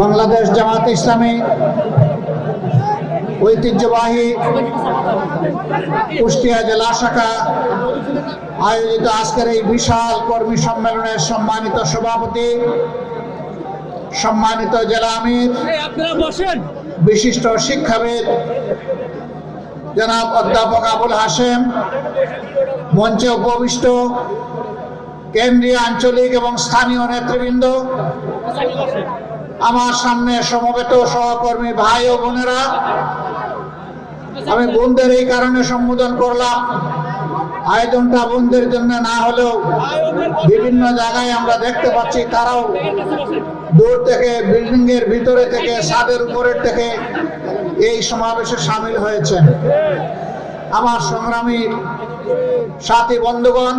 বাংলাদেশ জামাত ইসলামী ঐতিহ্যবাহী কুষ্টিয়া জেলা শাখা আয়োজিত আজকের এই বিশাল কর্মী সম্মেলনের সম্মানিত সভাপতি, সম্মানিত জেলা আমির, বিশিষ্ট শিক্ষাবিদ জনাব অধ্যাপক আবুল হাসেম মঞ্চে উপবিষ্ট কেন্দ্রীয় আঞ্চলিক এবং স্থানীয় নেতৃবৃন্দ আমার সামনে সমবেত সহকর্মী ভাই ও বোনেরা, আমি বোনদের এই কারণে সম্বোধন করলাম, আয়োজনটা বোনদের জন্য না হলেও বিভিন্ন জায়গায় আমরা দেখতে পাচ্ছি তারাও দূর থেকে বিল্ডিং এর ভিতরে থেকে, ছাদের উপরের থেকে এই সমাবেশে সামিল হয়েছেন। আমার সংগ্রামী সাথী বন্ধুগণ,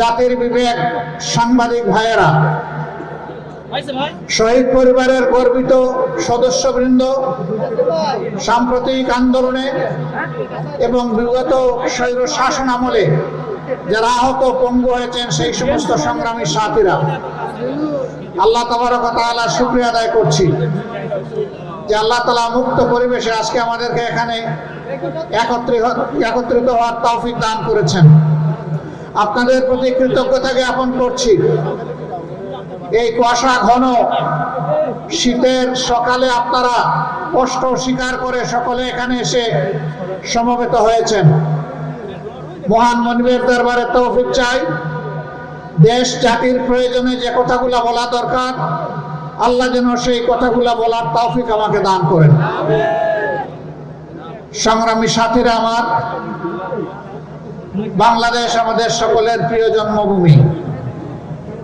জাতির বিবেক, সাংবাদিক ভাইয়েরা শহীদ পরিবারের গর্বিত সদস্যবৃন্দ, সাম্প্রতিক আন্দোলনে এবং বিগত স্বৈর শাসন আমলে যারা আহত পঙ্গু হয়েছেন, সেই সমস্ত সংগ্রামী সাথীরা, আল্লাহ তাআলা শুক্রিয়া আদায় করছি যে আল্লাহ তালা মুক্ত পরিবেশে আজকে আমাদেরকে এখানে একত্রিত হওয়ার তৌফিক দান করেছেন। আপনাদের প্রতি কৃতজ্ঞতা জ্ঞাপন করছি। এই কুয়াশা ঘন শীতের সকালে আপনারা কষ্ট স্বীকার করে সকলে এখানে এসে সমবেত হয়েছেন। মহান মনিবের দরবারে তৌফিক চাই। দেশ, জাতির প্রয়োজনে যে কথাগুলো বলা দরকার, আল্লাহ যেন সেই কথাগুলো বলার তৌফিক আমাকে দান করেন। সংগ্রামী সাথীরা আমার, বাংলাদেশ আমাদের সকলের প্রিয় জন্মভূমি।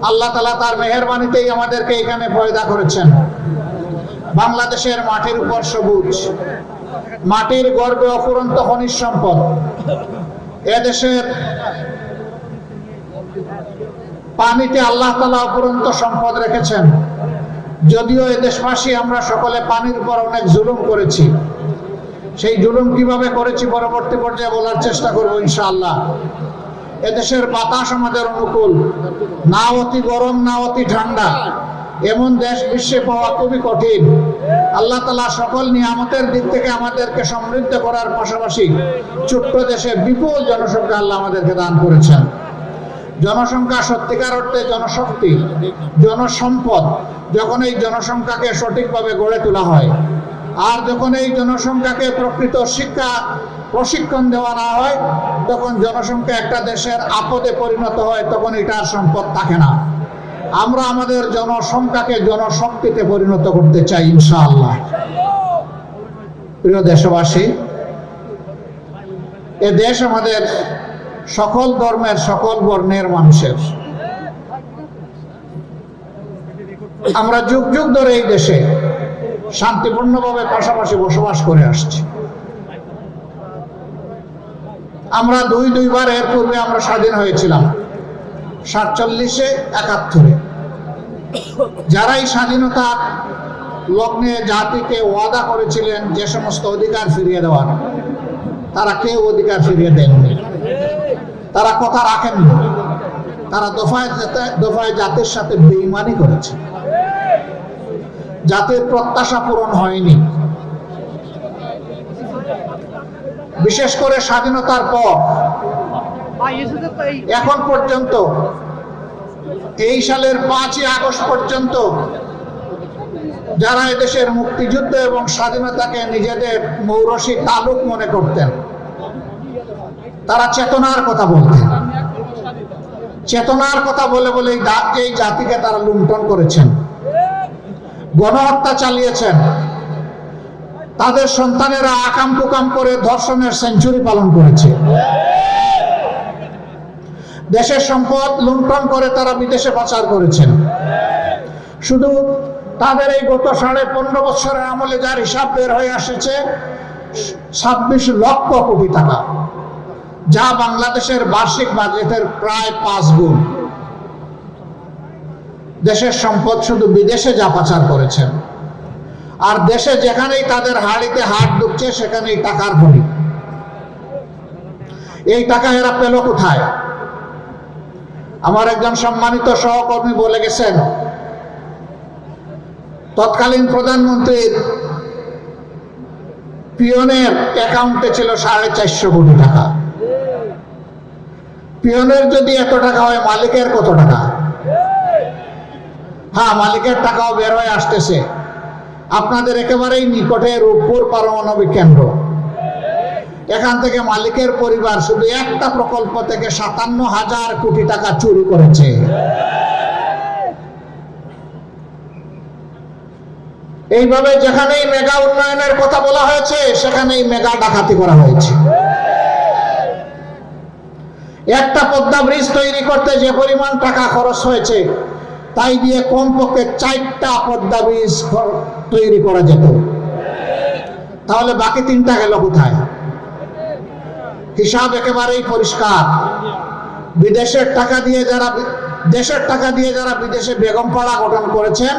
আল্লাহ তালা তার মেহরবানিতেই আমাদেরকে এখানে পয়দা করেছেন। বাংলাদেশের মাটির উপর সবুজ, মাটির গর্বে অফুরন্ত খনিজ সম্পদ, এদেশের পানিতে আল্লাহ তালা অফুরন্ত সম্পদ রেখেছেন। যদিও এ দেশবাসী আমরা সকলে পানির উপর অনেক জুলুম করেছি। সেই জুলুম কীভাবে করেছি পরবর্তী পর্যায়ে বলার চেষ্টা করব ইনশাআল্লাহ। এদেশের বাতাস আমাদের অনুকূল। না অতি গরম, না অতি ঠান্ডা। এমন দেশ বিশ্বে পাওয়া খুবই কঠিন। আল্লাহ তালা সকল নিয়ামতের দিক থেকে আমাদেরকে সমৃদ্ধ করার পাশাপাশি ছোট্ট দেশে বিপুল জনসংখ্যা আল্লাহ আমাদেরকে দান করেছেন। জনসংখ্যা সত্যিকার অর্থে জনশক্তি, জনসম্পদ, যখন এই জনসংখ্যাকে সঠিকভাবে গড়ে তোলা হয়। আর যখন এই জনসংখ্যাকে প্রকৃত শিক্ষা প্রশিক্ষণ দেওয়া না হয়, তখন জনসংখ্যা একটা দেশের আপদে পরিণত হয়, তখন এটার সম্পদ থাকে না। আমরা আমাদের জনসংখ্যাকে জনশক্তিতে পরিণত করতে চাই, ইনশাআল্লাহ। প্রিয় দেশবাসী, এ দেশ আমাদের সকল ধর্মের, সকল বর্ণের মানুষের। আমরা যুগ যুগ ধরে এই দেশে শান্তিপূর্ণভাবে পাশাপাশি বসবাস করে আসছি। আমরা দুই দুইবার এর পূর্বে আমরা স্বাধীন হয়েছিলাম। সাতচল্লিশে একাত্তরে। যারা এই স্বাধীনতার লগ্নে জাতিকে ওয়াদা করেছিলেন, যে সমস্ত অধিকার ফিরিয়ে দেওয়ার, তারা কেউ অধিকার ফিরিয়ে দেননি। তারা কথা রাখেননি। তারা দফায় দফায় জাতির সাথে বেইমানি করেছে। জাতির প্রত্যাশা পূরণ হয়নি। বিশেষ করে স্বাধীনতার পর। এখন পর্যন্ত, এই সালের পাঁচই আগস্ট পর্যন্ত যারা এদেশের মুক্তিযুদ্ধ এবং স্বাধীনতাকে নিজেদের মৌরসী তালুক মনে করতেন, তারা চেতনার কথা বলতেন। চেতনার কথা বলে বলে এই জাতিকে তারা লুণ্ঠন করেছেন, গণহত্যা চালিয়েছেন তাদের সন্তানেরা আকাম কুকাম করে ধর্ষণের সেঞ্চুরি পালন করেছে। দেশের সম্পদ লুণ্ঠন করে তারা বিদেশে পাচার করেছেন। শুধু তাদের এই গত সাড়ে পনেরো বছরের আমলে যার হিসাব বের হয়ে আসছে ছাব্বিশ লক্ষ কোটি টাকা, যা বাংলাদেশের বার্ষিক বাজেটের প্রায় পাঁচ গুণ। দেশের সম্পদ শুধু বিদেশে যা পাচার করেছেন। আর দেশে যেখানেই তাদের হাড়িতে হাত ঢুকছে, সেখানেই টাকার খনি এই টাকা এরা পেল কোথায়? আমার একজন সম্মানিত সহকর্মী বলে গেছেন, তৎকালীন প্রধানমন্ত্রীর পিয়নের অ্যাকাউন্টে ছিল সাড়ে চারশো কোটি টাকা। পিয়নের যদি এত টাকা হয়, মালিকের কত টাকা? হ্যাঁ মালিকের টাকাও বের হয়ে আসতেছে। আপনাদের একেবারেই নিকটে রূপপুর পারমাণবিক কেন্দ্র। এখান থেকে মালিকের পরিবার শুধু একটা প্রকল্প থেকে সাতান্ন হাজার কোটি টাকা চুরি করেছে। এইভাবে যেখানেই মেগা উন্নয়নের কথা বলা হয়েছে, সেখানেই মেগা ডাকাতি করা হয়েছে। একটা পদ্মা ব্রিজ তৈরি করতে যে পরিমাণ টাকা খরচ হয়েছে তাই দিয়ে কমপক্ষে চারটা পদ্মা ব্রিজ তৈরি করা যেত। তাহলে বাকি তিনটা গেল কোথায়? হিসাব একেবারেই পরিষ্কার। বিদেশের টাকা দিয়ে যারা দেশের টাকা দিয়ে যারা বিদেশে বেগম পাড়া গঠন করেছেন,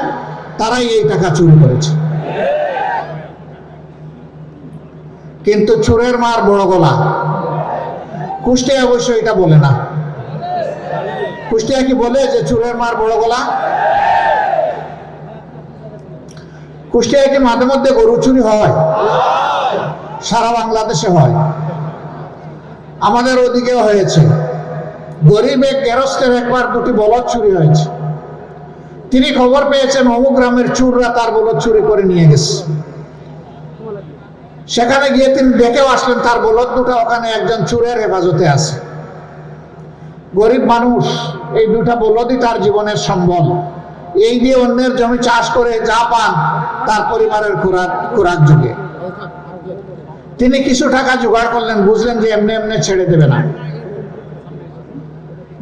তারাই এই টাকা চুরি করেছে। কিন্তু চুরের মার বড় গলা। কুষ্টিয়া অবশ্য এটা বলে না। কুষ্টিয়া কি বলে যে চুরের মার বড় গলা? কুষ্টিয়ায় কি মাঝে মধ্যে গরু চুরি হয়? সারা বাংলাদেশে হয়। আমাদের ওদিকেও হয়েছে। গরিব এক গেরস্তের একবার দুটি বলদ চুরি হয়েছে। তিনি খবর পেয়েছেন, অমুক গ্রামের চুররা তার বলদ চুরি করে নিয়ে গেছে। সেখানে গিয়ে তিনি দেখেও আসলেন, তার বলদ দুটা ওখানে একজন চুরের হেফাজতে আছে। গরিব মানুষ, এই দুটা বলদই তার জীবনের সম্বল। এই দিয়ে অন্যের জমি চাষ করে যা পান, তার পরিবারের খোরাক খোরাক যুগে। তিনি কিছু টাকা জোগাড় করলেন, বুঝলেন যে এমনি এমনি ছেড়ে দেবে না।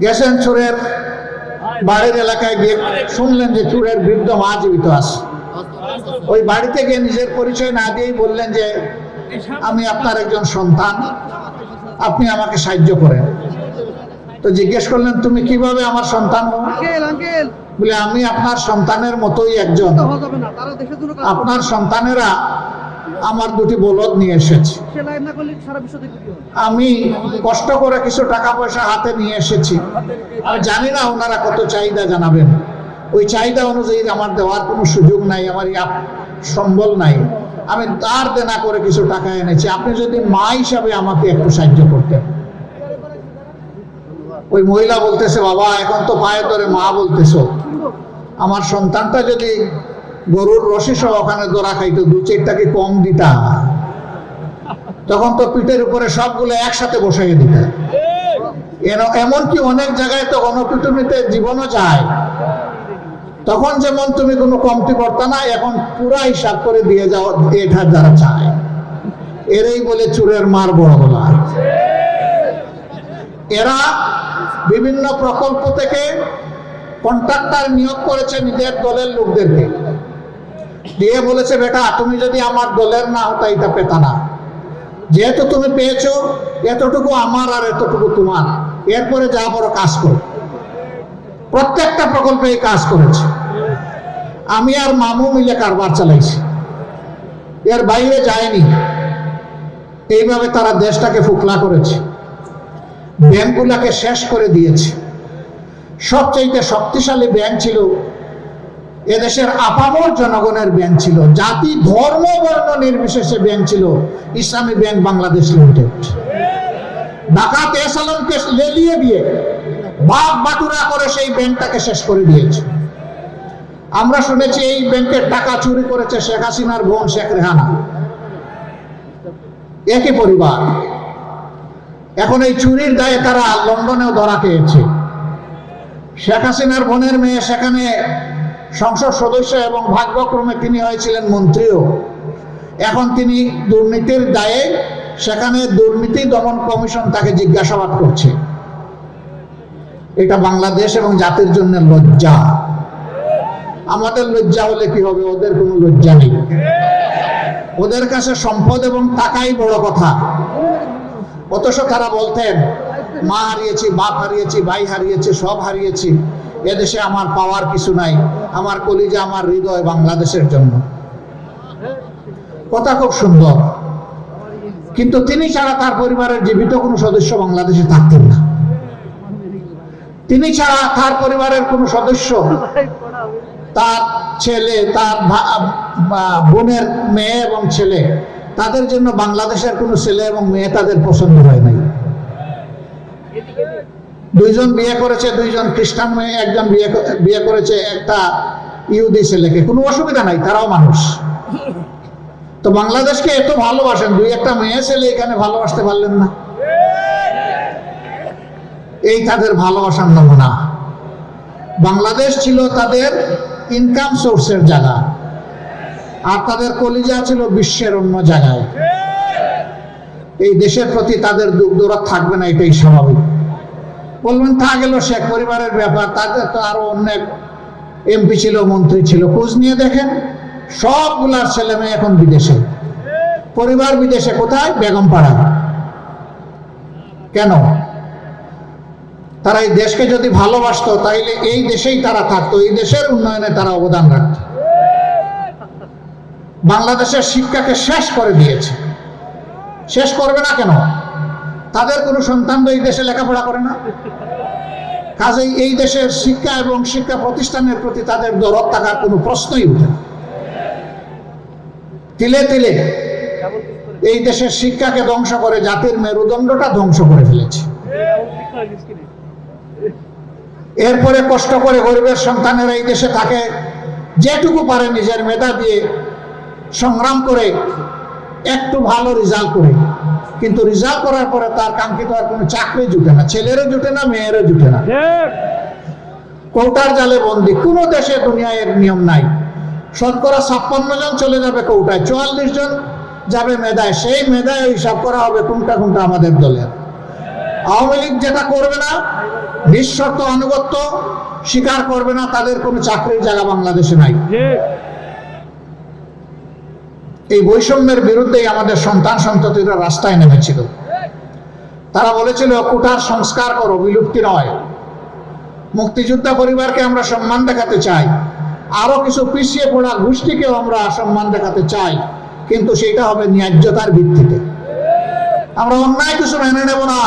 গেছেন চুরের বাড়ির এলাকায় গিয়ে শুনলেন যে চুরের বৃদ্ধ মা জীবিত আছে। ওই বাড়িতে গিয়ে নিজের পরিচয় না দিয়েই বললেন যে, আমি আপনার একজন সন্তান, আপনি আমাকে সাহায্য করেন। তো জিজ্ঞেস করলেন তুমি কীভাবে আমার সন্তান? বলে আমি আপনার সন্তানের মতোই একজন। আপনার সন্তানেরা আমার দুটি বলদ নিয়ে এসেছে? আমি কষ্ট করে কিছু টাকা পয়সা হাতে নিয়ে এসেছি। আমি জানি না ওনারা কত চাহিদা জানাবেন। ওই চাহিদা অনুযায়ী আমার দেওয়ার কোনো সুযোগ নাই আমার সম্বল নাই। আমি তার দেনা করে কিছু টাকা এনেছি। আপনি যদি মা হিসাবে আমাকে একটু সাহায্য করতেন। ওই মহিলা বলতেছে, বাবা, এখন তো পায়ে ধরে মা বলতেছো। আমার সন্তানটা যদি গরুর রসি সহ ওখানে দোরা খাইতো, দু চারটাকে কম দিতা? তখন তো পিঠের উপরে সবগুলো একসাথে বসাইয়ে দিতে। এমনকি অনেক জায়গায় তো গণপিটুনিতে জীবনও যায়। তখন যেমন তুমি কোনো কমতি করতে না, এখন পুরা হিসাব করে দিয়ে যাও এটার যারা চায়। এরাই বলে চুরের মার বড় গলা এরা বিভিন্ন প্রকল্প থেকে কন্ট্রাক্টর নিয়োগ করেছে নিজের দলের লোকদেরকে। দিয়ে বলেছে, বেটা, তুমি যদি আমার দলের না হতা, এটা পেতা না। যেহেতু তুমি পেয়েছ, এতটুকু আমার আর এতটুকু তোমার। এরপরে যা বড় কাজ করো। প্রত্যেকটা প্রকল্পে এই কাজ করেছে। আমি আর মামু মিলে কারবার চালাইছি। এর বাইরে যায়নি। এইভাবে তারা দেশটাকে ফুকলা করেছে। ব্যাংকগুলাকে শেষ করে দিয়েছে। সবচাইতে শক্তিশালী ব্যাংক ছিল এদেশের আপামর জনগণের ব্যাংক ছিল। জাতি, ধর্ম, বর্ণ নির্বিশেষে ব্যাংক ছিল ইসলামী ব্যাংক বাংলাদেশ লিমিটেড। ডাকাত এস লেলিয়ে দিয়ে বাপ বাটুরা করে সেই ব্যাংকটাকে শেষ করে দিয়েছে। আমরা শুনেছি এই ব্যাংকের টাকা চুরি করেছে শেখ হাসিনার বোন শেখ রেহানা। একই পরিবার। এখন এই চুরির দায়ে তারা লন্ডনেও ধরা খেয়েছে। শেখ হাসিনার বোনের মেয়ে, সেখানে সংসদ সদস্য এবং ভাগ্যক্রমে তিনি হয়েছিলেন মন্ত্রীও। এখন তিনি দুর্নীতির দায়ে সেখানে দুর্নীতি দমন কমিশন তাকে জিজ্ঞাসাবাদ করছে। এটা বাংলাদেশ এবং জাতির জন্য লজ্জা। আমাদের লজ্জা হলে কি হবে? ওদের কোনো লজ্জা নেই। ওদের কাছে সম্পদ এবং টাকাই বড় কথা। অথচ তারা বলতেন, মা হারিয়েছি, বাপ হারিয়েছি, ভাই হারিয়েছি, সব হারিয়েছি। এদেশে আমার পাওয়ার কিছু নাই, আমার কলিজা, আমার হৃদয় বাংলাদেশের জন্য। কথা খুব সুন্দর। কিন্তু তিনি ছাড়া তার পরিবারের জীবিত কোনো সদস্য বাংলাদেশে থাকতেন না। তিনি ছাড়া তার পরিবারের কোনো সদস্য, তার ছেলে, তার বোনের মেয়ে এবং ছেলে তাদের জন্য বাংলাদেশের কোনো ছেলে এবং মেয়ে তাদের পছন্দ হয় নাই। দুইজন বিয়ে করেছে, দুইজন খ্রিস্টান মেয়ে, একজন বিয়ে করেছে একটা ইহুদি ছেলেকে। কোনো অসুবিধা নাই, তারাও মানুষ। তো বাংলাদেশকে এত ভালোবাসেন, দুই একটা মেয়ে ছেলে এখানে ভালোবাসতে পারলেন না। এই তাদের ভালোবাসার নমুনা। বাংলাদেশ ছিল তাদের ইনকাম সোর্সের জায়গা। আর তাদের কলিজা ছিল বিশ্বের অন্য জায়গায়। এই দেশের প্রতি তাদের দুঃখ দৌড়াত থাকবে না, এটাই স্বাভাবিক। বলবেন, তা গেল শেখ পরিবারের ব্যাপার, তাদের তো আরও অনেক এমপি ছিল, মন্ত্রী ছিল, খোঁজ নিয়ে দেখেন সবগুলার ছেলে মেয়ে এখন বিদেশে। পরিবার বিদেশে কোথায়? বেগম পাড়া কেন? তারা এই দেশকে যদি ভালোবাসতো, তাইলে এই দেশেই তারা থাকতো, এই দেশের উন্নয়নে তারা অবদান রাখত। বাংলাদেশের শিক্ষাকে শেষ করে দিয়েছে। শেষ করবে না কেন? তাদের কোনো সন্তান এই দেশে লেখাপড়া করে না। কাজেই এই দেশের শিক্ষা এবং শিক্ষা প্রতিষ্ঠানের প্রতি তাদের দরদ থাকার কোনো প্রশ্নই উঠে না। তিলে তিলে এই দেশের শিক্ষাকে ধ্বংস করে জাতির মেরুদণ্ডটা ধ্বংস করে ফেলেছে। এরপরে কষ্ট করে গরিবের সন্তানেরা এই দেশে থাকে, যেটুকু পারে নিজের মেধা দিয়ে সংগ্রাম করে একটু ভালো রেজাল্ট করে। কিন্তু রেজাল্ট করার পরে তার কাঙ্ক্ষিত আর কোনো চাকরি জুটে না ছেলেরও জুটে না মেয়েরও জুটে না। কৌটার জালে বন্দি কোনো দেশে দুনিয়ায় এর নিয়ম নাই। শতকরা ছাপ্পান্ন জন চলে যাবে কৌটায় চুয়াল্লিশ জন যাবে মেধায় সেই মেধায় হিসাব করা হবে কোনটা কোনটা আমাদের দলের। আওয়ামী লীগ যেটা করবে না নিঃশর্ত আনুগত্য স্বীকার করবে না তাদের কোনো চাকরির জায়গা বাংলাদেশে নাই। এই বৈষম্যের বিরুদ্ধেই আমাদের সন্তান সন্ততিরা রাস্তায় নেমেছিল। তারা বলেছিল কুটার সংস্কার করো, বিলুপ্তি নয়। মুক্তিযোদ্ধা পরিবারকে আমরা সম্মান দেখাতে চাই। আরও কিছু পিছিয়ে পড়া গোষ্ঠীকেও আমরা সম্মান দেখাতে চাই, কিন্তু সেটা হবে ন্যায্যতার ভিত্তিতে। আমরা অন্যায় কিছু মেনে নেব না।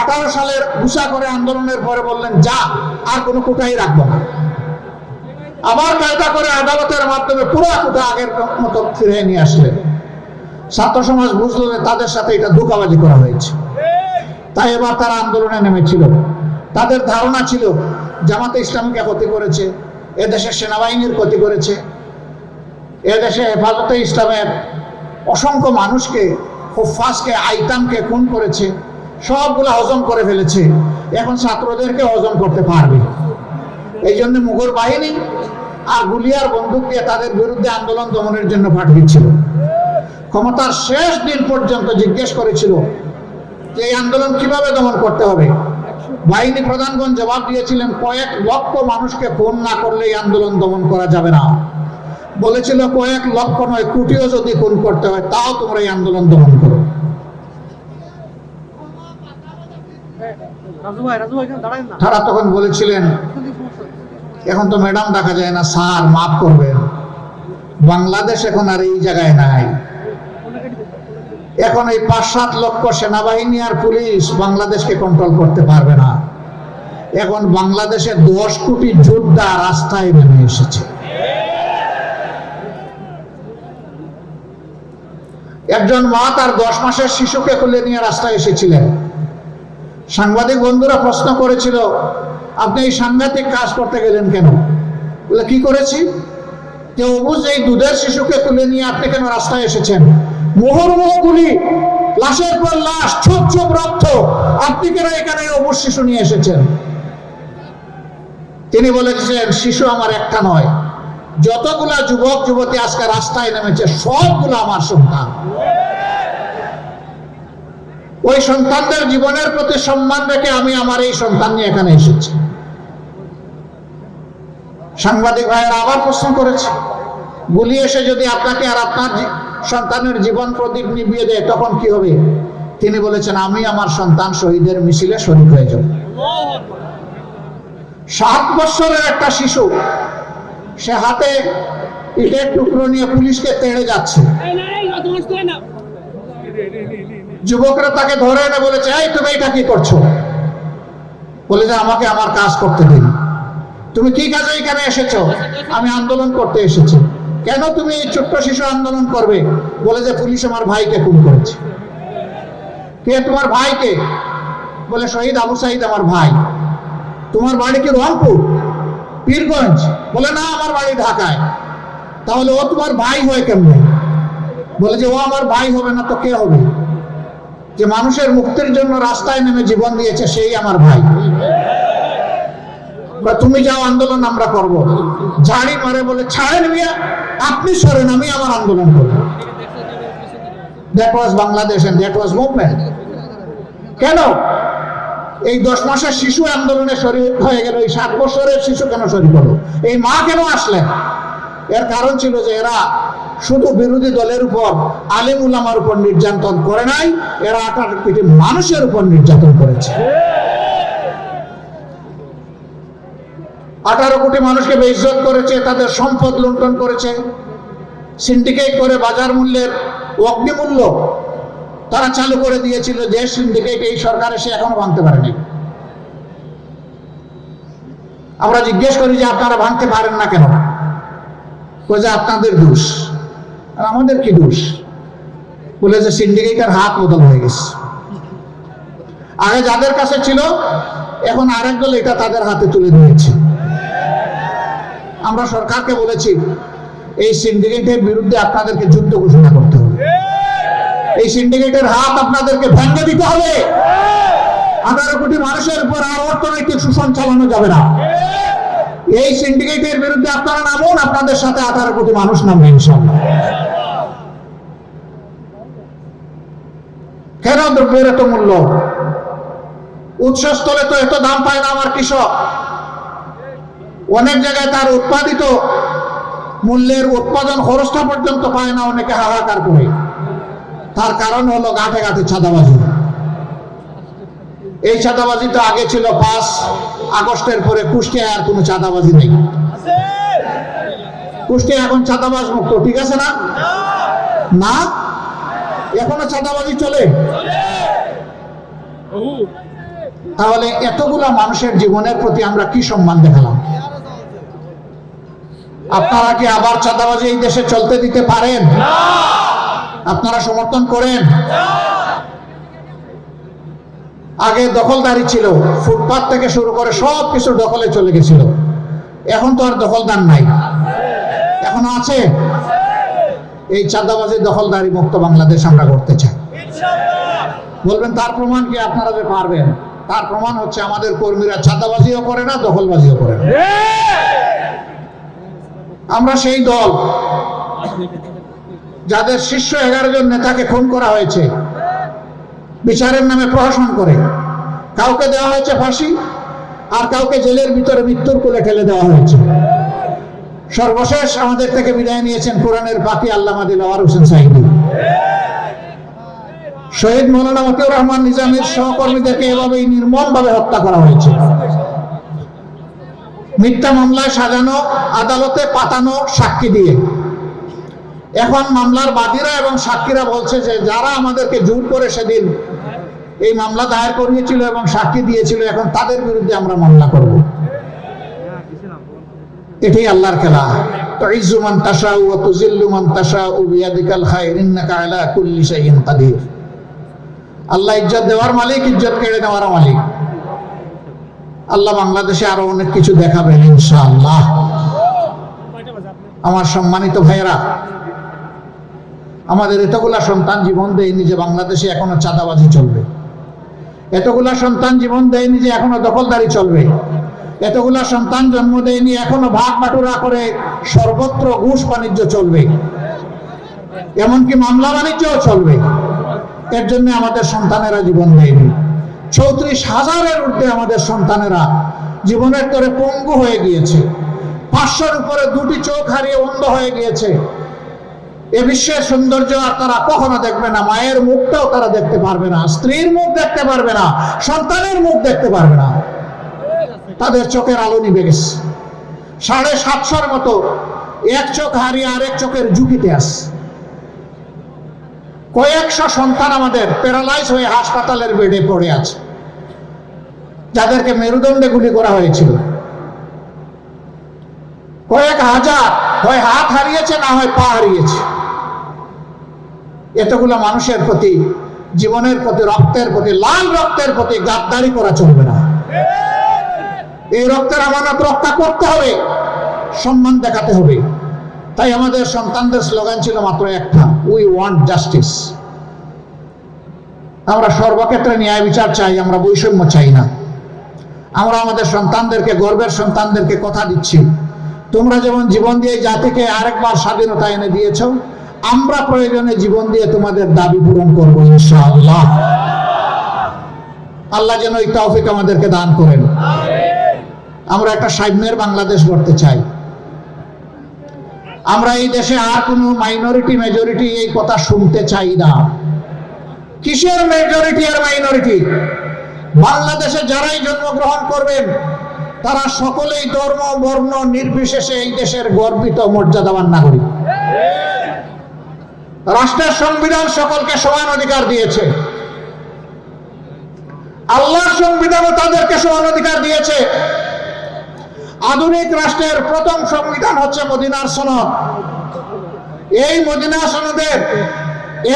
আঠারো সালের গুসা করে আন্দোলনের পরে বললেন, যা, আর কোনো কোটাই রাখব না। আবার কায়দা করে আদালতের মাধ্যমে পুরো কোটা আগের মতো ফিরে নিয়ে আসলেন। ছাত্র সমাজ বুঝলো যে তাদের সাথে এটা ধোকাবাজি করা হয়েছে। তাই এবার তারা আন্দোলনে নেমেছিল। তাদের ধারণা ছিল, জামাতে ইসলামকে ক্ষতি করেছে, এদেশের সেনাবাহিনীর ক্ষতি করেছে। এদেশে হেফাজতে ইসলামের অসংখ্য মানুষকে হুফাজকে আইতামকে খুন করেছে, সবগুলো হজম করে ফেলেছে। এখন ছাত্রদেরকে হজম করতে পারবে এই জন্য মুঘল বাহিনী আর গুলিয়ার বন্দুক দিয়ে তাদের বিরুদ্ধে আন্দোলন দমনের জন্য পাঠিয়েছিল। ক্ষমতার শেষ দিন পর্যন্ত জিজ্ঞেস করেছিল যে এই আন্দোলন কীভাবে দমন করতে হবে। বাহিনী প্রধানগণ জবাব দিয়েছিলেন কয়েক লক্ষ মানুষকে ফোন না করলে এই আন্দোলন দমন করা যাবে না। বলেছিল কয়েক লক্ষ নয় কোটিও যদি খুন করতে হয় তাও তোমরা এই আন্দোলন দমন করো। দাঁড়ায় না। তারা তখন বলেছিলেন এখান তো ম্যাডাম দেখা যায় না, স্যার মাফ করবেন। বাংলাদেশ এখন আর এই জায়গায় নাই। এখন এই পাঁচ সাত লক্ষ সেনাবাহিনী আর পুলিশ বাংলাদেশকে কন্ট্রোল করতে পারবে না। এখন বাংলাদেশে দশ কোটি যোদ্ধা রাস্তায় নেমে এসেছে। একজন মা তার দশ মাসের শিশুকে খুলে নিয়ে রাস্তায় এসেছিলেন। সাংবাদিক বন্ধুরা প্রশ্ন করেছিল আপনি এই সাংঘাতিক কাজ করতে গেলেন কেন? বলে, কি করেছি? এই দুধের শিশুকে তুলে নিয়ে আপনি কেন রাস্তায় এসেছেন? লাশের পর লাশ, ছোপ ছোপ রক্ত, আপনি কেন এখানে অবুজ শিশু নিয়ে এসেছেন? তিনি বলেছেন, শিশু আমার একটা নয়। যতগুলা যুবক, যুবতী আজকে রাস্তায় নেমেছে, সবগুলো আমার সন্তান। ওই সন্তানদের জীবনের প্রতি সম্মান রেখে আমি আমার এই সন্তান নিয়ে এখানে এসেছি। সাংবাদিক ভাইয়েরা আবার প্রশ্ন করেছে গুলি এসে যদি আপনাকে আর আপনার সন্তানের জীবন প্রদীপ নিভিয়ে দেয়, তখন কি হবে? তিনি বলেছেন, আমি আমার সন্তান শহীদের মিছিলে শরীর হয়ে যাব। সাত বছরের একটা শিশু, সে হাতে ইটের টুকরো নিয়ে পুলিশকে তেড়ে যাচ্ছে। যুবকরা তাকে ধরে এনে বলেছে, এই, তুমি এটা কি করছ? বলে, যে, আমাকে আমার কাজ করতে দিন। তুমি কি কাজে এখানে এসেছ? আমি আন্দোলন করতে এসেছি। কেন তুমি এই ছোট্ট শিশু আন্দোলন করবে? বলে যে, পুলিশ আমার ভাইকে খুন করেছে। কে? তোমার ভাইকে? বলে, শহীদ আবু সাহিদ আমার ভাই। তোমার বাড়ি কি রংপুর? পীরগঞ্জ। বলে, না, আমার বাড়ি ঢাকায়। তাহলে ও তোমার ভাই হয় কেমনে? বলে যে, ও আমার ভাই হবে না তো কে হবে? যে মানুষের মুক্তির জন্য রাস্তায় নেমে জীবন দিয়েছে সেই আমার ভাই। তুমি যাও আন্দোলন আমরা করব। ঝাড়ি মারে বলে, ছাড়েন মিয়া, আপনি সরেন, আমি আমার আন্দোলন করব। That was Bangladesh that was movement কেন? এই দশ মাসের শিশু আন্দোলনে শরীর হয়ে গেল, এই সাত বছরের শিশু কেন শরীর হলো? এই মা কেন আসলেন? এর কারণ ছিল যে এরা শুধু বিরোধী দলের উপর, আলিম উলামার উপর নির্যাতন করে নাই, এরা আঠারো কোটি মানুষের উপর নির্যাতন করেছে। আঠারো কোটি মানুষকে বেইজ্জত করেছে, তাদের সম্পদ লুণ্ঠন করেছে। সিন্ডিকেট করে বাজার মূল্যের অগ্নিমূল্য তারা চালু করে দিয়েছিল যে সিন্ডিকেট এই সরকার এসে এখনও ভাঙতে পারেনি। আমরা জিজ্ঞেস করি যে আপনারা ভাঙতে পারেন না কেন? যে আপনাদের দোষ। আর আমাদের কি দোষ? বলে যে সিন্ডিকেটের হাত বদল হয়ে গেছে। আগে যাদের কাছে ছিল, এখন আরেক দল এটা তাদের হাতে তুলে দিয়েছে। আমরা সরকারকে বলেছি, এই সিন্ডিকেটের বিরুদ্ধে আপনাদেরকে যুদ্ধ ঘোষণা করতে হবে। এই সিন্ডিকেটের হাত আপনাদেরকে ভেঙে দিতে হবে। আঠারো কোটি মানুষের উপর আর অর্থনৈতিক শোষণ চালানো যাবে না। এই সিন্ডিকেটের বিরুদ্ধে আপনারা নামুন, আপনাদের সাথে আঠারো কোটি মানুষ নামবে ইনশাল্লাহ কেন দ্রব্যের এত মূল্য? উৎসস্থলে তো এত দাম পায় না আমার কৃষক। অনেক জায়গায় তার উৎপাদিত মূল্যের উৎপাদন খরচটা পর্যন্ত পায় না, অনেকে হাহাকার করে। তার কারণ হলো গাঁটে গাঁটে ছাদাবাজি। এই চাঁদাবাজি তো আগে ছিল পাঁচ আগস্টের পরে, কুষ্টিয়ায় আর কোনো চাঁদাবাজি নেই। কুষ্টিয়া এখন চাঁদাবাজ মুক্ত, ঠিক আছে না? না? এখনও চাঁদাবাজি চলে? তাহলে এতগুলা মানুষের জীবনের প্রতি আমরা কি সম্মান দেখালাম? আপনারা কি আবার চাঁদাবাজি এই দেশে চলতে দিতে পারেন? আপনারা সমর্থন করেন? আগে দখলদারি ছিল, ফুটপাত থেকে শুরু করে সব কিছু দখলে চলে গেছিল। এখন তো আর দখলদার নাই। এখনও আছে? এই চাঁদাবাজি দখলদারি মুক্ত বাংলাদেশ আমরা করতে চাই। বলবেন, তার প্রমাণ কি আপনারা যে পারবেন? তার প্রমাণ হচ্ছে আমাদের কর্মীরা চাঁদাবাজিও করে না, দখলবাজিও করে না। আমরা সেই দল যাদের শীর্ষ এগারো জন নেতাকে খুন করা হয়েছে। বিচারের নামে প্রহসন করে। কাউকে দেওয়া হয়েছে ফাঁসি, আর কাউকে জেলের ভিতরে মৃত্যুর কোলে ঠেলে দেওয়া হয়েছে। সর্বশেষ আমাদের থেকে বিদায় নিয়েছেন কোরআনের বাকি আল্লামা দিলাওয়ার হোসেন সাইদি। শহীদ মৌলানা মতিউর রহমান নিজামের সহকর্মীদেরকে এভাবেই নির্মমভাবে হত্যা করা হয়েছে। মিথ্যা মামলায় সাজানো, আদালতে পাতানো, সাক্ষী দিয়ে। এখন মামলার বাদীরা এবং সাক্ষীরা বলছে যে যারা আমাদেরকে জোর করে সেদিন এই মামলা দায়ের করিয়েছিল এবং সাক্ষী দিয়েছিল, এখন তাদের বিরুদ্ধে আমরা মামলা করব। এটাই আল্লাহর খেলা। তুইজ্জু মান তাশাউ ওয়া তুযিল্লু মান তাশাউ বিয়াদিকাল কুল্লি কাদির। আল্লাহ ইজ্জত দেওয়ার মালিক, ইজ্জত কেড়ে নেওয়ার মালিক। আল্লাহ বাংলাদেশে আরও অনেক কিছু দেখাবেন ইনশাআল্লাহ। আমার সম্মানিত ভাইয়েরা আমাদের এতগুলা সন্তান জীবন দেয়নি যে বাংলাদেশে এখনও চাঁদাবাজি চলবে। এতগুলা সন্তান জীবন দেয়নি যে এখনও দখলদারি চলবে। এতগুলা সন্তান জন্ম দেয়নি, এখনও ভাগ বাটুরা করে সর্বত্র ঘুষ বাণিজ্য চলবে। এমনকি মামলা বাণিজ্যও চলবে। এর জন্য আমাদের সন্তানেরা জীবন দেয়নি। চৌত্রিশ হাজারের ঊর্ধ্বে আমাদের সন্তানেরা জীবনের তরে পঙ্গু হয়ে গিয়েছে। পাঁচশোর উপরে দুটি চোখ হারিয়ে অন্ধ হয়ে গিয়েছে। এ বিশ্বের সৌন্দর্য আর তারা কখনো দেখবে না, মায়ের মুখটাও তারা দেখতে পারবে না, স্ত্রীর মুখ দেখতে পারবে না, সন্তানের মুখ দেখতে পারবে না। তাদের চোখের আলো নিবে গেছে। সাড়ে সাতশোর মতো এক চোখ হারিয়ে আরেক চোখের ঝুঁকিতে আসছে কয়েকশো সন্তান আমাদের প্যারালাইজ হয়ে হাসপাতালের বেডে পড়ে আছে। যাদেরকে মেরুদণ্ডে গুলি করা হয়েছিল। কয়েক হাজার, হয় হাত হারিয়েছে না হয় পা হারিয়েছে। এতগুলো মানুষের প্রতি, জীবনের প্রতি, রক্তের প্রতি, লাল রক্তের প্রতি গাদ্দারি করা চলবে না। এই রক্তের আমানত রক্ষা করতে হবে, সম্মান দেখাতে হবে। তাই আমাদের সন্তানদের স্লোগান ছিল মাত্র একটা উই ওয়ান্ট জাস্টিস আমরা সর্বক্ষেত্রে ন্যায় বিচার চাই, আমরা বৈষম্য চাই না। আমরা আমাদের সন্তানদেরকে, গর্বের সন্তানদেরকে কথা দিচ্ছি। তোমরা যেমন জীবন দিয়ে জাতিকে আরেকবার স্বাধীনতা এনে দিয়েছ আমরা প্রয়োজনে জীবন দিয়ে তোমাদের দাবি পূরণ করব, ইনশাআল্লাহ। আল্লাহ যেন এই তৌফিক আমাদেরকে দান করেন। আমরা একটা সাম্যের বাংলাদেশ গড়তে চাই। আমরা এই দেশে আর কোনো মাইনরিটি মেজরিটি এই কথা শুনতে চাই না। কিসের মেজরিটি আর মাইনরিটি বাংলাদেশে যারাই জন্মগ্রহণ করবেন, তারা সকলেই ধর্ম, বর্ণ, নির্বিশেষে এই দেশের গর্বিত, মর্যাদাবান নাগরিক। রাষ্ট্রের সংবিধান সকলকে সমান অধিকার দিয়েছে। আল্লাহর সংবিধানও তাদেরকে সমান অধিকার দিয়েছে। আধুনিক রাষ্ট্রের প্রথম সংবিধান হচ্ছে মদিনার সনদ। এই মদিনা সনদের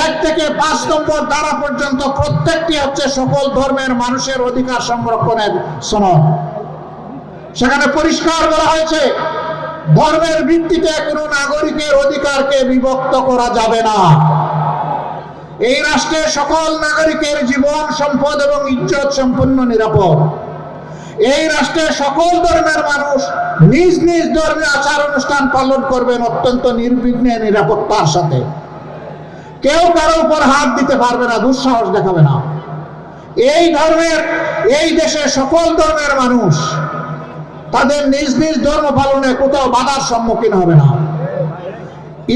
এক থেকে পাঁচ নম্বর দ্বারা পর্যন্ত প্রত্যেকটি হচ্ছে সকল ধর্মের মানুষের অধিকার সংরক্ষণের সনদ। সেখানে পরিষ্কার বলা হয়েছে ধর্মের ভিত্তিতে কোনো নাগরিকের অধিকারকে বিভক্ত করা যাবে না। এই রাষ্ট্রের সকল নাগরিকের জীবন, সম্পদ এবং ইজ্জত সম্পূর্ণ নিরাপদ। এই রাষ্ট্রের সকল ধর্মের মানুষ নিজ নিজ ধর্মে আচার অনুষ্ঠান পালন করবেন অত্যন্ত নির্বিঘ্নে নিরাপত্তার সাথে। কেউ কারও উপর হাত দিতে পারবে না, দুঃসাহস দেখাবে না। এই ধর্মের, এই দেশের সকল ধর্মের মানুষ তাদের নিজ নিজ ধর্ম পালনে কোথাও বাধার সম্মুখীন হবে না।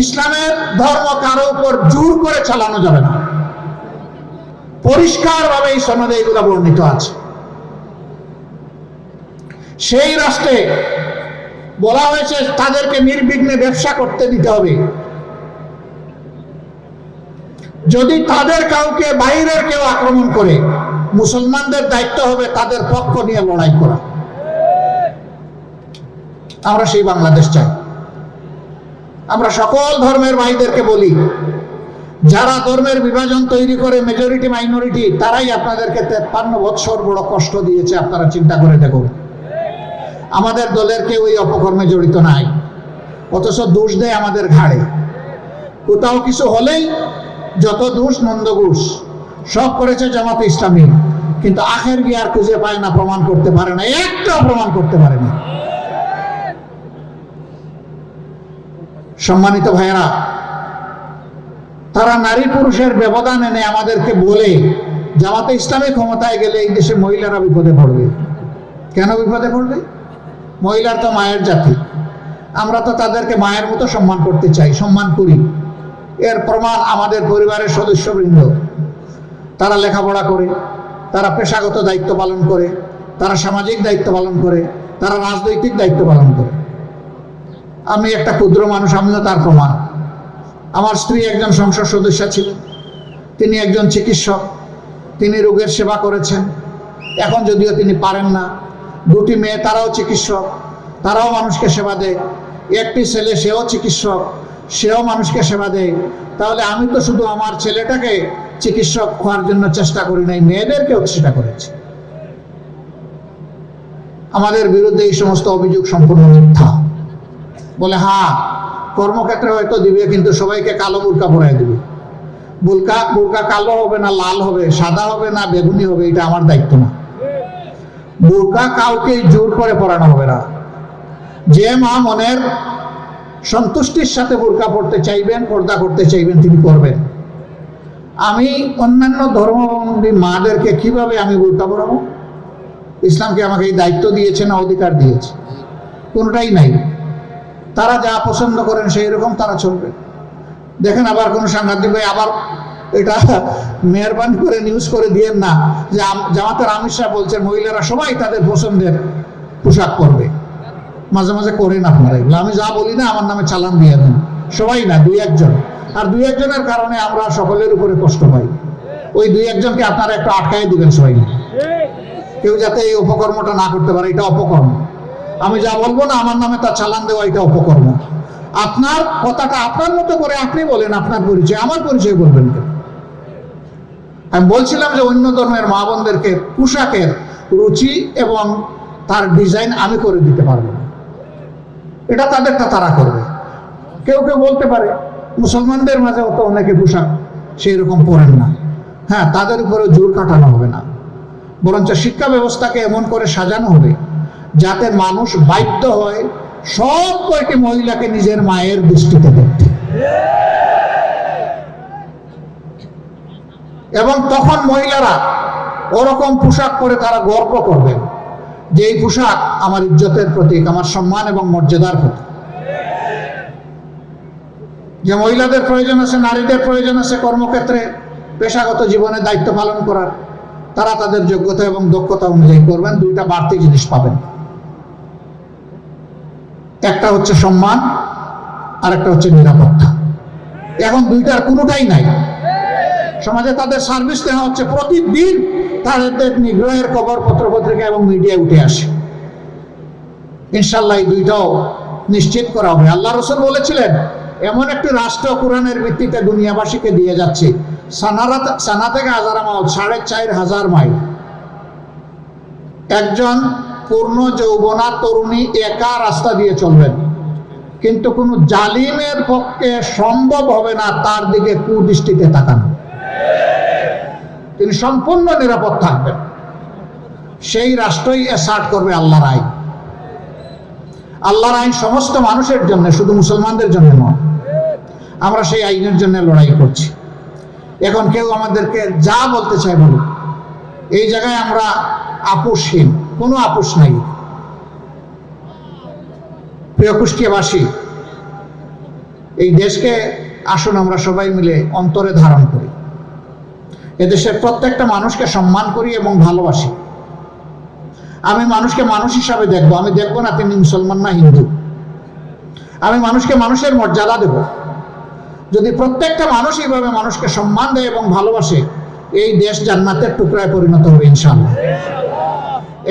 ইসলামের ধর্ম কারও উপর জোর করে চালানো যাবে না। পরিষ্কারভাবে এই সনদে এগুলো বর্ণিত আছে। সেই রাষ্ট্রে বলা হয়েছে, তাদেরকে নির্বিঘ্নে ব্যবসা করতে দিতে হবে। যদি তাদের কাউকে বাইরের কেউ আক্রমণ করে, মুসলমানদের দায়িত্ব হবে তাদের পক্ষ নিয়ে লড়াই করা। আমরা সেই বাংলাদেশ চাই। আমরা সকল ধর্মের ভাইদেরকে বলি, যারা ধর্মের বিভাজন তৈরি করে মেজরিটি মাইনরিটি তারাই আপনাদেরকে তেপ্পান্ন বৎসর বড় কষ্ট দিয়েছে, আপনারা চিন্তা করে দেখুন। আমাদের দলের কেউ এই অপকর্মে জড়িত নাই, অথচ দোষ দেয় আমাদের ঘাড়ে। কোথাও কিছু হলেই যত দোষ নন্দ ঘোষ, সব করেছে জামাতে ইসলামী। কিন্তু আখের গিয়ে আর খুঁজে পায় না, প্রমাণ করতে পারে না একটাও প্রমাণ করতে পারে না। সম্মানিত ভাইয়েরা, তারা নারী পুরুষের ব্যবধান এনে আমাদেরকে বলে জামাতে ইসলামী ক্ষমতায় গেলে এই দেশে মহিলারা বিপদে পড়বে। কেন বিপদে পড়বে? মহিলার তো মায়ের জাতি। আমরা তো তাদেরকে মায়ের মতো সম্মান করতে চাই, সম্মান করি। এর প্রমাণ আমাদের পরিবারের সদস্যবৃন্দ। তারা লেখাপড়া করে, তারা পেশাগত দায়িত্ব পালন করে, তারা সামাজিক দায়িত্ব পালন করে, তারা রাজনৈতিক দায়িত্ব পালন করে। আমি একটা ক্ষুদ্র মানুষ, আমিও তার প্রমাণ। আমার স্ত্রী একজন সংসদ সদস্য ছিলেন তিনি একজন চিকিৎসক, তিনি রোগের সেবা করেছেন। এখন যদিও তিনি পারেন না, দুটি মেয়ে তারাও চিকিৎসক, তারাও মানুষকে সেবা দেয়। একটি ছেলে, সেও চিকিৎসক, সেও মানুষকে সেবা দেয়। তাহলে আমি তো শুধু আমার ছেলেটাকে চিকিৎসক হওয়ার জন্য চেষ্টা করি নাই, মেয়েদেরকেও সেটা করেছি। আমাদের বিরুদ্ধে এই সমস্ত অভিযোগ সম্পূর্ণ মিথ্যা। বলে হ্যাঁ কর্মক্ষেত্রে হয়তো দিবে, কিন্তু সবাইকে কালো বুরকা পরাই দিবে। বুলকা বুরকা কালো হবে না, লাল হবে, সাদা হবে না, বেগুনি হবে, এটা আমার দায়িত্ব না। বুরকা কাউকে জোর করে পরানো হবে না। যে মা মনের সন্তুষ্টির সাথে বোরকা পড়তে চাইবেন, পর্দা করতে চাইবেন, তিনি করবেন। আমি অন্যান্য ধর্মাবলম্বী মাদেরকে কীভাবে আমি বোরকা পড়াবো ইসলামকে আমাকে এই দায়িত্ব দিয়েছে না অধিকার দিয়েছে? কোনোটাই নাই। তারা যা পছন্দ করেন সেই রকম তারা চলবে। দেখেন আবার কোনো সাংঘাতিক ভাই আবার এটা মেহরবানি করে নিউজ করে দিয়েন না যে জামাতের আমির সাহেব বলছেন, মহিলারা সবাই তাদের পছন্দের পোশাক পরবে। মাঝে মাঝে করেন আপনারা এগুলো। আমি যা বলি না, আমার নামে চালান দিয়ে দেন। সবাই না, দুই একজন। আর দুই একজনের কারণে আমরা সকলের উপরে কষ্ট পাই। ওই দুই একজনকে আপনারা একটু আটকাই দিবেন সবাই। কেউ যাতে এই উপকর্মটা না করতে পারে, এটা অপকর্ম। আমি যা বলব না, আমার নামে তা চালান দেওয়া এটা অপকর্ম আপনার কথাটা আপনার মতো করে আপনি বলেন, আপনার পরিচয়, আমার পরিচয় বলবেন কেন? আমি বলছিলাম যে অন্য ধর্মের মা বোনদেরকে পোশাকের রুচি এবং তার ডিজাইন আমি করে দিতে পারব না। এটা তাদেরটা তারা করবে। কেউ কেউ বলতে পারে, মুসলমানদের মাঝে অত অনেকে পোশাক সেই রকম পরেন না। হ্যাঁ তাদের উপরে জোর কাটানো হবে না। বরঞ্চ শিক্ষা ব্যবস্থাকে এমন করে সাজানো হবে যাতে মানুষ বাধ্য হয় সব কয়টি মহিলাকে নিজের মায়ের দৃষ্টিতে দেখতে। এবং তখন মহিলারা ওরকম পোশাক পরে তারা গর্ব করবেন যে এই পোশাক আমার ইজ্জতের প্রতীক, আমার সম্মান এবং মর্যাদার প্রতীক। যে মহিলাদের প্রয়োজন আছে, নারীদের প্রয়োজন আছে কর্মক্ষেত্রে পেশাগত জীবনে দায়িত্ব পালন করার। তারা তাদের যোগ্যতা এবং দক্ষতা অনুযায়ী করবেন, দুইটা বাড়তি জিনিস পাবেন। একটা হচ্ছে সম্মান আর একটা হচ্ছে নিরাপত্তা। এখন দুইটার কোনোটাই নাই। সমাজে তাদের সার্ভিস দেওয়া হচ্ছে, প্রতিদিন তাদের নিগ্রহের খবর, পত্রপত্রিকা এবং মিডিয়ায় উঠে আসে। ইনশাল্লাহ এই দুইটাও নিশ্চিত করা হবে। আল্লাহ রসুল বলেছিলেন, এমন একটি রাষ্ট্র কোরআনের ভিত্তিতে দুনিয়াবাসীকে দিয়ে যাচ্ছে, সানারা সানা থেকে হাজার মাইল, সাড়ে চার হাজার মাইল। একজন পূর্ণ যৌবনা তরুণী একা রাস্তা দিয়ে চলবেন। কিন্তু কোনো জালিমের পক্ষে সম্ভব হবে না তার দিকে কুদৃষ্টিতে তাকানো। তিনি সম্পূর্ণ নিরাপদ থাকবেন। সেই রাষ্ট্রই এসার্ট করবে আল্লাহর আইন। আল্লাহর আইন সমস্ত মানুষের জন্য, শুধু মুসলমানদের জন্য নয়। আমরা সেই আইনের জন্য লড়াই করছি। এখন কেউ আমাদেরকে যা বলতে চায় বলুন এই জায়গায় আমরা আপোষহীন। কোনো আপোষ নাই। প্রিয় কুষ্টিয়াবাসী, এই দেশকে আসুন আমরা সবাই মিলে অন্তরে ধারণ করি। এদেশের প্রত্যেকটা মানুষকে সম্মান করি এবং ভালোবাসি। আমি মানুষকে মানুষ হিসাবে দেখব। আমি দেখব না তিনি মুসলমান না হিন্দু। আমি মানুষকে মানুষের মর্যাদা দেব। যদি প্রত্যেকটা মানুষ এইভাবে মানুষকে সম্মান দেয় এবং ভালোবাসে, এই দেশ জান্নাতের টুকরায় পরিণত হবে ইনশাল্লাহ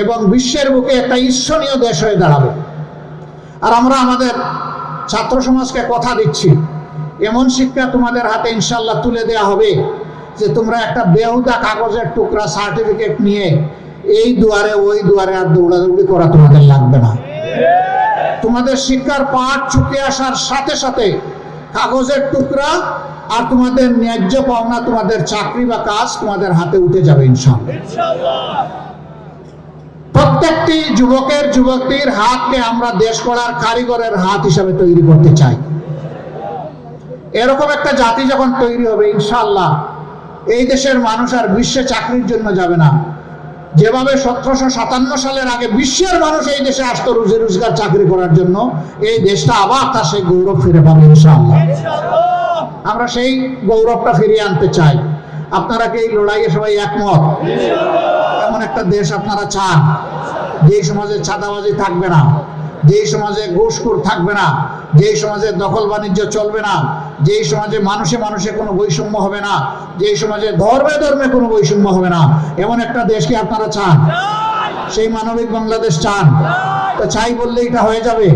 এবং বিশ্বের বুকে একটা ঈশ্বরীয় দেশ হয়ে দাঁড়াবে। আর আমরা আমাদের ছাত্র সমাজকে কথা দিচ্ছি। এমন শিক্ষা তোমাদের হাতে ইনশাল্লাহ তুলে দেওয়া হবে যে তোমরা একটা বেহুদা কাগজের টুকরা সার্টিফিকেট নিয়ে এই দুয়ারে, ওই দুয়ারে আর দৌড়াদৌড়ি করা তোমাদের লাগবে না। তোমাদের শিক্ষার পাঠ চুকে আসার সাথে সাথে কাগজের টুকরা আর তোমাদের ন্যায্য পাওনা, তোমাদের চাকরি বা কাজ তোমাদের হাতে উঠে যাবে ইনশাল্লাহ প্রত্যেকটি যুবকের যুবতীর হাতকে আমরা দেশ করার কারিগরের হাত হিসাবে তৈরি করতে চাই। এরকম একটা জাতি যখন তৈরি হবে ইনশাল্লাহ এই দেশের মানুষ আর বিশ্বে চাকরির জন্য যাবে না। যেভাবে সতেরোশো সাতান্ন সালের আগে বিশ্বের মানুষ এই দেশে আসতো রুজি রোজগার চাকরি করার জন্য এই দেশটা আবার তার সেই গৌরব ফিরে পাবে ইনশাআল্লাহ। আমরা সেই গৌরবটা ফিরিয়ে আনতে চাই। আপনারা কি এই লড়াইয়ে সবাই একমত? এমন একটা দেশ আপনারা চান, যেই সমাজে ছাদাবাজি থাকবে না, যেই সমাজে ঘুষখোর থাকবে না, যেই সমাজে দখল বাণিজ্য চলবে না, যেই সমাজে মানুষে মানুষে কোনো বৈষম্য হবে না, যেই সমাজে ধর্মে ধর্মে কোনো বৈষম্য হবে না, এমন একটা দেশকে আপনারা চান? সেই মানবিক বাংলাদেশ চান? তো চাই বললে এটা হয়ে যাবে?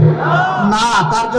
না, তার জন্য